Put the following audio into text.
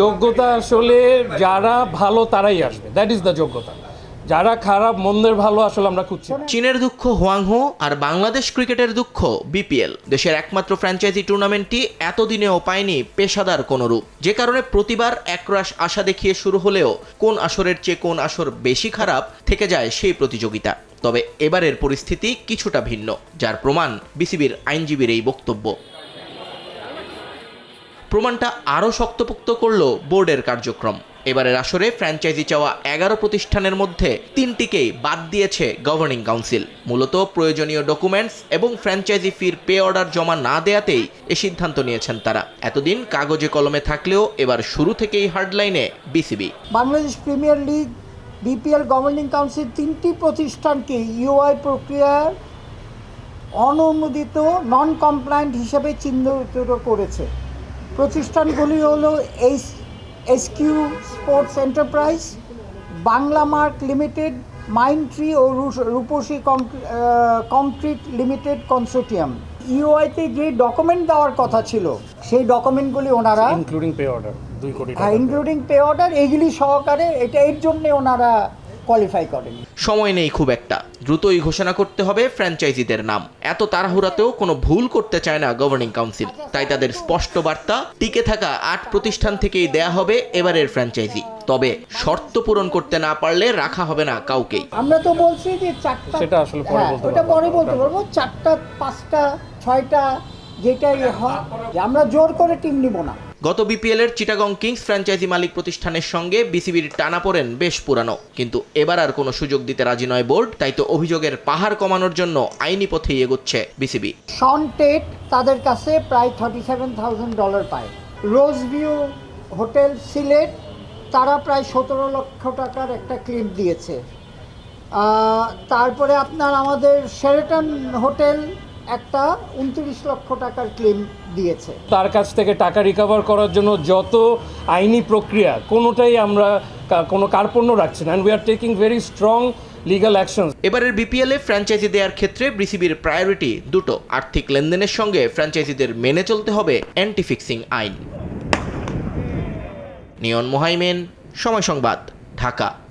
যোগ্যতা আসলে যারা ভালো তারাই আসবে। দ্যাট ইজ দ্য যোগ্যতা। যারা খারাপ, মন্দের ভালো আসলে আমরা খুঁজছি চীনের দুঃখ হোয়াংহো আর বাংলাদেশ ক্রিকেটের দুঃখ বিপিএল। দেশের একমাত্র ফ্র্যাঞ্চাইজি টুর্নামেন্টটি এতদিনেও পায়নি পেশাদার কোনো রূপ যে কারণে প্রতিবার একরাশ আশা দেখিয়ে শুরু হলেও কোন আসরের চেয়ে কোন আসর বেশি খারাপ থেকে যায় সেই প্রতিযোগিতা। তবে এবারের পরিস্থিতি কিছুটা ভিন্ন, যার প্রমাণ বিসিবির আইনজীবীর এই বক্তব্য। প্রমাণটা আরও শক্তপোক্ত করল বোর্ডের কার্যক্রম। এবারের আসরে ফ্র্যাঞ্চাইজি চাওয়া এগারো প্রতিষ্ঠানের মধ্যে তিনটিকেই বাদ দিয়েছে গভর্নিং কাউন্সিল। মূলত প্রয়োজনীয় ডকুমেন্টস এবং ফ্র্যাঞ্চাইজি ফির পে অর্ডার জমা না দেয়াতেই এ সিদ্ধান্ত নিয়েছেন তারা। এতদিন কাগজে কলমে থাকলেও এবার শুরু থেকেই হার্ডলাইনে BCB. Bangladesh premier league, BPL governing council তিনটি প্রতিষ্ঠানকে ইউআই প্রক্রিয়ার অনুমোদিত নন কমপ্লায়েন্ট হিসেবে চিহ্নিত করেছে। প্রতিষ্ঠানগুলি হলো H SQ sports enterprise Bangla mark limited mind tree ও রূপসী কংক্রিট লিমিটেড কনসোর্টিয়াম। ইউআইতে যে ডকুমেন্ট দেওয়ার কথা ছিল সেই ডকুমেন্টগুলি ওনারা ইনক্লুডিং পে অর্ডার দুই কোটি হ্যাঁ ইনক্লুডিং পে অর্ডার এইগুলি সহকারে এটা এর জন্যে ওনারা কোয়ালিফাই করেন। সময় নেই খুব একটা। দ্রুতই ঘোষণা করতে হবে ফ্র্যাঞ্চাইজিদের নাম। এত তাড়াহুড়াতেও কোনো ভুল করতে চায় না গভর্নিং কাউন্সিল তাই তাদের স্পষ্ট বার্তা টিকে থাকা আট প্রতিষ্ঠান থেকেই দেয়া হবে এবারের ফ্র্যাঞ্চাইজি তবে শর্ত পূরণ করতে না পারলে রাখা হবে না কাউকেই। আমরা তো বলছি যে চারটা সেটা আসলে পরে হ্যাঁ, বলতে ওটা পরে বলতে পারব। চারটা পাঁচটা ছয়টা যেটাই হয় যে আমরা জোর করে টিম নিব না। গত বিপিএল এর চিটাগং কিংস ফ্র্যাঞ্চাইজি মালিক প্রতিষ্ঠানের সঙ্গে বিসিবির টানা পড়েন বেশ পুরানো। কিন্তু এবার আর কোনো সুযোগ দিতে রাজি নয় বোর্ড, তাই তো অভিযোগের পাহাড় কমানোর জন্য আইনি পথেই এগোচ্ছে বিসিবি শন টেট তাদের কাছে প্রায় থার্টি সেভেন থাউজেন্ড ডলার পায়। রোজ ভিউ হোটেল সিলেট তারা প্রায় সতেরো লক্ষ টাকার একটা ক্লিপ দিয়েছে। তারপরে আপনার আমাদের শেরেটন হোটেল একটা উনত্রিশ লক্ষ টাকার ক্লেম দিয়েছে। তার কাছ থেকে টাকা রিকভার করার জন্য যত আইনি প্রক্রিয়া কোনোটাই আমরা কোনো কার্পণ্য রাখছি না। And we are taking very strong legal action এবারের বিপিএলে ফ্র্যাঞ্চাইজি দেওয়ার ক্ষেত্রে বিসিবির প্রায়োরিটি দুটো। আর্থিক লেনদেনের সঙ্গে ফ্র্যাঞ্চাইজিদের মেনে চলতে হবে অ্যান্টি ফিক্সিং আইন। নিয়ন মোহাইমেন সময় সংবাদ ঢাকা।